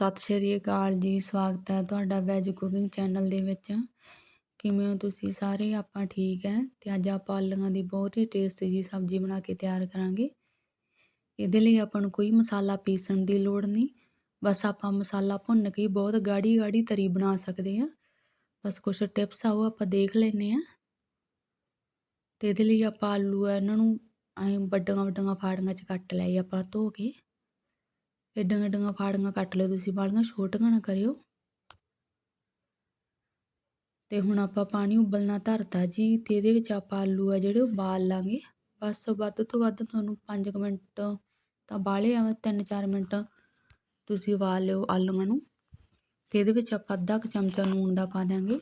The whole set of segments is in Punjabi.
ਸਤਿ ਸ਼੍ਰੀ ਅਕਾਲ ਜੀ, ਸਵਾਗਤ ਹੈ ਤੁਹਾਡਾ ਵੈਜ ਕੁਕਿੰਗ ਚੈਨਲ ਦੇ ਵਿੱਚ। ਕਿਵੇਂ ਹੋ ਤੁਸੀਂ ਸਾਰੇ? ਆਪਾਂ ਠੀਕ ਹੈ ਤੇ ਅੱਜ ਆਪਾਂ ਆਲੂਆਂ ਦੀ ਬਹੁਤ ਹੀ ਟੇਸਟੀ ਜੀ ਸਬਜ਼ੀ ਬਣਾ ਕੇ ਤਿਆਰ ਕਰਾਂਗੇ। ਇਹਦੇ ਲਈ ਆਪਾਂ ਨੂੰ ਕੋਈ ਮਸਾਲਾ ਪੀਸਣ ਦੀ ਲੋੜ ਨਹੀਂ। ਬਸ ਆਪਾਂ ਮਸਾਲਾ ਭੁੰਨ ਕੇ ਬਹੁਤ ਗਾੜੀ ਗਾੜੀ ਤਰੀ ਬਣਾ ਸਕਦੇ ਹਾਂ। ਬਸ ਕੁਝ ਟਿਪਸ ਆਓ, ਆਪਾਂ ਦੇਖ ਲੈਨੇ ਆ ਤੇ ਇਹਦੇ ਲਈ ਆਪਾਂ ਆਲੂ ਆ, ਇਹਨਾਂ ਨੂੰ ਐਂ ਵੱਡੀਆਂ ਵੱਡੀਆਂ ਫਾੜੀਆਂ 'ਚ ਕੱਟ ਲਏ, ਆਪਾਂ ਧੋ ਕੇ। ਏਡੀਆਂ ਏਡੀਆਂ ਫਾੜੀਆਂ ਕੱਟ ਲਿਓ ਤੁਸੀਂ ਬਾਲੀਆਂ ਛੋਟੀਆਂ ਨਾ ਕਰਿਓ ਤੇ ਹੁਣ ਆਪਾਂ ਪਾਣੀ ਉਬਲਣਾ ਧਰਤਾ ਜੀ ਤੇ ਇਹਦੇ ਵਿੱਚ ਆਪਾਂ ਆਲੂ ਆ ਜਿਹੜੇ ਉਬਾਲ ਲਾਂਗੇ ਬਸ ਵੱਧ ਤੋਂ ਵੱਧ ਤੁਹਾਨੂੰ 5 ਮਿੰਟ ਤਾਂ ਬਾਲੇ ਆ 3-4 ਮਿੰਟ ਤੁਸੀਂ ਉਬਾਲ ਲਿਓ ਆਲੂਆਂ ਨੂੰ ਤੇ ਇਹਦੇ ਵਿੱਚ ਆਪਾਂ ਅੱਧਾ ਕੁ ਚਮਚਾ ਨੂਣ ਦਾ ਪਾ ਦਾਂਗੇ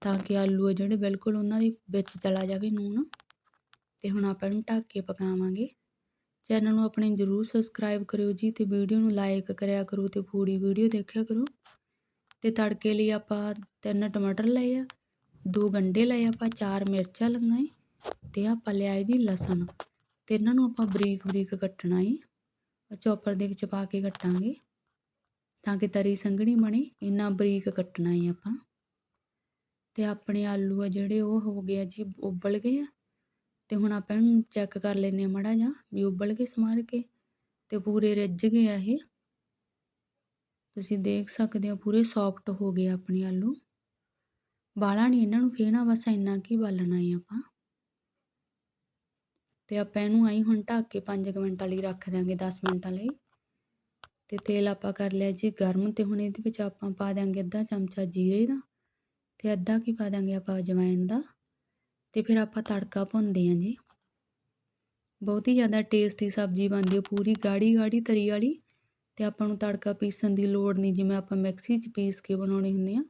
ਤਾਂ ਕਿ ਆਲੂ ਆ ਜਿਹੜੇ ਬਿਲਕੁਲ ਉਹਨਾਂ ਦੇ ਵਿੱਚ ਚਲਾ ਜਾਵੇ ਨੂਣ ਤੇ ਹੁਣ ਆਪਾਂ ਇਹਨੂੰ ਢੱਕ ਕੇ ਪਕਾਵਾਂਗੇ ਚੈਨਲ ਨੂੰ ਆਪਣੇ ਜਰੂਰ ਸਬਸਕ੍ਰਾਈਬ ਕਰਿਓ ਜੀ ਤੇ ਵੀਡੀਓ ਨੂੰ ਲਾਈਕ ਕਰਿਆ ਕਰੋ ਤੇ ਪੂਰੀ ਵੀਡੀਓ ਦੇਖਿਆ ਕਰੋ। ਤੇ ਤੜਕੇ ਲਈ ਆਪਾਂ ਤਿੰਨ ਟਮਾਟਰ ਲਏ ਆ, ਦੋ ਗੰਡੇ ਲਏ ਆਪਾਂ ਚਾਰ ਮਿਰਚਾਂ ਲੰਗਾਈ ਤੇ ਆਪਾਂ ਲਿਆਏ ਜੀ ਲਸਣ। ਤੇ ਇਹਨਾਂ ਨੂੰ ਆਪਾਂ ਬਰੀਕ ਬਰੀਕ ਕੱਟਣਾ ਹੈ ਚੌਪਰ ਦੇ ਵਿੱਚ ਪਾ ਕੇ ਕੱਟਾਂਗੇ ਤਾਂ ਕਿ ਤਰੀ ਸੰਘਣੀ ਬਣੇ, ਇੰਨਾ ਬਰੀਕ ਕੱਟਣਾ ਹੈ ਆਪਾਂ। ਤੇ ਆਪਣੇ ਆਲੂ ਆ ਜਿਹੜੇ ਉਹ ਹੋ ਗਏ ਜੀ, ਉਬਲ ਗਏ ਆ। ਤੇ ਹੁਣ ਆਪਾਂ ਇਹਨੂੰ ਚੈੱਕ ਕਰ ਲੈਨੇ ਆ ਮੜਾ ਜਾ ਵੀ ਉਬਲ ਕੇ ਸਮਾਰ ਕੇ ਤੇ ਪੂਰੇ ਰਿੱਝ ਗਏ ਆ ਇਹ। ਤੁਸੀਂ ਦੇਖ ਸਕਦੇ ਹੋ ਪੂਰੇ ਸੌਫਟ ਹੋ ਗਏ ਆਪਣੇ ਆਲੂ। ਬਾਲਾ ਨਹੀਂ ਇਹਨਾਂ ਨੂੰ ਫੇਣਾ, ਬਸ ਇੰਨਾ ਕੀ ਬਾਲਣਾ ਹੈ ਆਪਾਂ। ਤੇ ਆਪਾਂ ਇਹਨੂੰ ਆਈ ਹੁਣ ਢੱਕ ਕੇ 5 ਮਿੰਟਾਂ ਲਈ ਰੱਖ ਦਾਂਗੇ 10 ਮਿੰਟਾਂ ਲਈ ਤੇ ਤੇਲ ਆਪਾਂ ਕਰ ਲਿਆ ਜੀ ਗਰਮ ਤੇ ਹੁਣ ਇਹਦੇ ਵਿੱਚ ਆਪਾਂ ਪਾ ਦਾਂਗੇ ਅੱਧਾ ਚਮਚਾ ਜੀਰੇ ਦਾ ਤੇ ਅੱਧਾ ਕੀ ਪਾ ਦਾਂਗੇ ਆਪਾਂ ਅਜਵਾਇਣ ਦਾ। ਤੇ ਫਿਰ ਆਪਾਂ ਤੜਕਾ ਭੁੰਨਦੇ ਆਂ ਜੀ। ਬਹੁਤ ਹੀ ਜ਼ਿਆਦਾ ਟੇਸਟੀ ਸਬਜ਼ੀ ਬਣਦੀ ਹੈ ਪੂਰੀ ਗਾੜੀ ਗਾੜੀ ਤਰੀ ਵਾਲੀ ਤੇ ਆਪਾਂ ਨੂੰ ਤੜਕਾ ਪੀਸਣ ਦੀ ਲੋੜ ਨਹੀਂ, ਜਿਵੇਂ ਆਪਾਂ ਮਿਕਸੀ 'ਚ ਪੀਸ ਕੇ ਬਣਾਉਣੇ ਹੁੰਦੇ ਆ।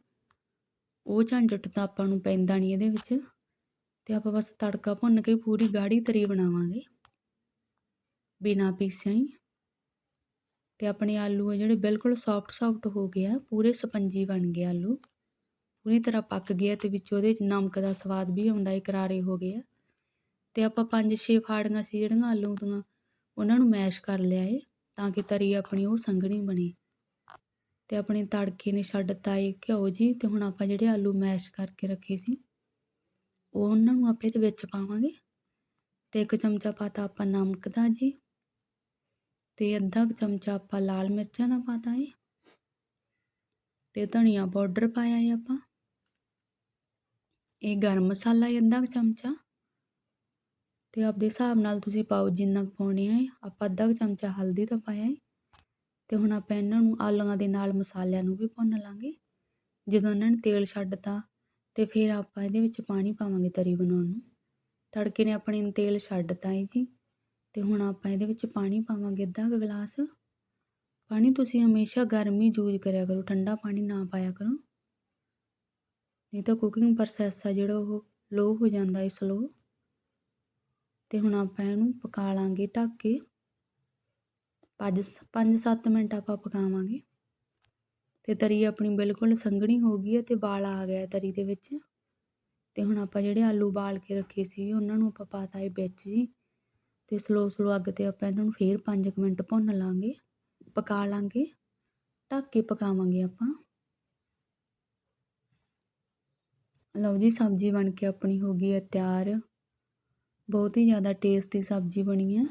ਉਹ ਝੰਡਟ ਤਾਂ ਆਪਾਂ ਨੂੰ ਪੈਂਦਾ ਨਹੀਂ ਇਹਦੇ ਵਿੱਚ ਤੇ ਆਪਾਂ ਬਸ ਤੜਕਾ ਭੁੰਨ ਕੇ ਪੂਰੀ ਗਾੜੀ ਤਰੀ ਬਣਾਵਾਂਗੇ। ਬਿਨਾ ਪੀਸਿਆ ਹੀ। ਤੇ ਆਪਣੇ ਆਲੂ ਆ ਜਿਹੜੇ ਬਿਲਕੁਲ ਸੌਫਟ ਸੌਫਟ ਹੋ ਗਏ ਆ, ਪੂਰੇ ਸਪੰਜੀ ਬਣ ਗਏ ਆਲੂ। ਪੂਰੀ ਤਰ੍ਹਾਂ ਪੱਕ ਗਿਆ ਅਤੇ ਵਿੱਚ ਉਹਦੇ 'ਚ ਨਮਕ ਦਾ ਸਵਾਦ ਵੀ ਆਉਂਦਾ ਹੈ ਕਰਾਰੇ ਹੋ ਗਏ ਆ। ਅਤੇ ਆਪਾਂ ਪੰਜ ਛੇ ਫਾੜੀਆਂ ਸੀ ਜਿਹੜੀਆਂ ਆਲੂ ਦੀਆਂ, ਉਹਨਾਂ ਨੂੰ ਮੈਸ਼ ਕਰ ਲਿਆ ਏ, ਤਾਂ ਕਿ ਤਰੀ ਆਪਣੀ ਉਹ ਸੰਘਣੀ ਬਣੇ। ਅਤੇ ਆਪਣੇ ਤੜਕੇ ਨੇ ਛੱਡਤਾ ਏ ਘਿਓ ਜੀ ਅਤੇ ਹੁਣ ਆਪਾਂ ਜਿਹੜੇ ਆਲੂ ਮੈਸ਼ ਕਰਕੇ ਰੱਖੇ ਸੀ, ਉਹ ਉਹਨਾਂ ਨੂੰ ਆਪੇ ਦੇ ਵਿੱਚ ਪਾਵਾਂਗੇ। ਅਤੇ ਇੱਕ ਚਮਚਾ ਪਾਤਾ ਆਪਾਂ ਨਮਕ ਦਾ ਜੀ ਅਤੇ ਅੱਧਾ ਚਮਚਾ ਆਪਾਂ ਲਾਲ ਮਿਰਚਾਂ ਦਾ ਪਾਤਾ ਏ ਅਤੇ ਧਨੀਆ ਪਾਊਡਰ ਪਾਇਆ ਏ ਆਪਾਂ। ਇਹ ਗਰਮ ਮਸਾਲਾ ਹੈ ਅੱਧਾ ਕੁ ਚਮਚਾ। ਅਤੇ ਆਪਦੇ ਹਿਸਾਬ ਨਾਲ ਤੁਸੀਂ ਪਾਓ ਜਿੰਨਾ ਕੁ ਪਾਉਣੇ ਆ। ਆਪਾਂ ਅੱਧਾ ਕੁ ਚਮਚਾ ਹਲਦੀ ਦਾ ਪਾਇਆ ਹੈ ਅਤੇ ਹੁਣ ਆਪਾਂ ਇਹਨਾਂ ਨੂੰ ਆਲੂਆਂ ਦੇ ਨਾਲ ਮਸਾਲਿਆਂ ਨੂੰ ਵੀ ਭੁੰਨ ਲਾਂਗੇ। ਜਦੋਂ ਇਹਨਾਂ ਨੇ ਤੇਲ ਛੱਡਤਾ ਅਤੇ ਫਿਰ ਆਪਾਂ ਇਹਦੇ ਵਿੱਚ ਪਾਣੀ ਪਾਵਾਂਗੇ ਤਰੀ ਬਣਾਉਣ ਨੂੰ। ਤੜਕੇ ਨੇ ਆਪਣੇ ਤੇਲ ਛੱਡਤਾ ਹੈ ਜੀ। ਅਤੇ ਹੁਣ ਆਪਾਂ ਇਹਦੇ ਵਿੱਚ ਪਾਣੀ ਪਾਵਾਂਗੇ ਅੱਧਾ ਕੁ ਗਲਾਸ। ਪਾਣੀ ਤੁਸੀਂ ਹਮੇਸ਼ਾ ਗਰਮ ਹੀ ਯੂਜ਼ ਕਰਿਆ ਕਰੋ। ਠੰਡਾ ਪਾਣੀ ਨਾ ਪਾਇਆ ਕਰੋ। ਨਹੀਂ ਤਾਂ ਕੁਕਿੰਗ ਪ੍ਰੋਸੈਸ ਆ ਜਿਹੜਾ ਉਹ ਲੋਅ ਹੋ ਜਾਂਦਾ ਹੈ ਸਲੋ ਅਤੇ ਹੁਣ ਆਪਾਂ ਇਹਨੂੰ ਪਕਾ ਲਾਂਗੇ ਢੱਕ ਕੇ। 5-7 ਮਿੰਟ ਆਪਾਂ ਪਕਾਵਾਂਗੇ। ਤੇ ਤਰੀ ਆਪਣੀ ਬਿਲਕੁਲ ਸੰਘਣੀ ਹੋ ਗਈ ਹੈ ਤੇ ਬਾਲ ਆ ਗਿਆ ਤਰੀ ਦੇ ਵਿੱਚ। ਤੇ ਹੁਣ ਆਪਾਂ ਜਿਹੜੇ ਆਲੂ ਬਾਲ ਕੇ ਰੱਖੇ ਸੀ, ਉਹਨਾਂ ਨੂੰ ਆਪਾਂ ਪਾਤਾ ਹੈ ਵਿੱਚ ਜੀ। ਤੇ ਸਲੋ ਸਲੋ ਅੱਗ ਤੇ ਆਪਾਂ ਇਹਨਾਂ ਨੂੰ ਫੇਰ 5 ਮਿੰਟ ਭੁੰਨ ਲਾਂਗੇ। ਪਕਾ ਲਾਂਗੇ। ਢੱਕ ਕੇ ਪਕਾਵਾਂਗੇ ਆਪਾਂ। ਲਓ ਜੀ, ਸਬਜ਼ੀ ਬਣ ਕੇ ਆਪਣੀ ਹੋ ਗਈ ਹੈ ਤਿਆਰ। ਬਹੁਤ ਹੀ ਜ਼ਿਆਦਾ ਟੇਸਟੀ ਸਬਜ਼ੀ ਬਣੀ ਹੈ।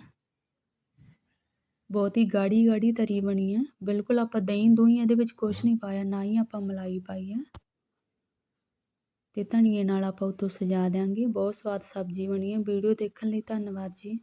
ਬਹੁਤ ਹੀ ਗਾੜੀ ਗਾੜੀ ਤਰੀ ਬਣੀ ਹੈ। ਬਿਲਕੁਲ ਆਪਾਂ ਦਹੀਂ ਦੂਈ ਇਹਦੇ ਵਿੱਚ ਕੁਝ ਨਹੀਂ ਪਾਇਆ, ਨਾ ਹੀ ਆਪਾਂ ਮਲਾਈ ਪਾਈ ਹੈ। ਤੇ ਧਨੀਏ ਨਾਲ ਆਪਾਂ ਉਤੋਂ ਸਜਾ ਦਿਆਂਗੇ। ਬਹੁਤ ਸਵਾਦ ਸਬਜ਼ੀ ਬਣੀ ਹੈ। ਵੀਡੀਓ ਦੇਖਣ ਲਈ ਧੰਨਵਾਦ ਜੀ।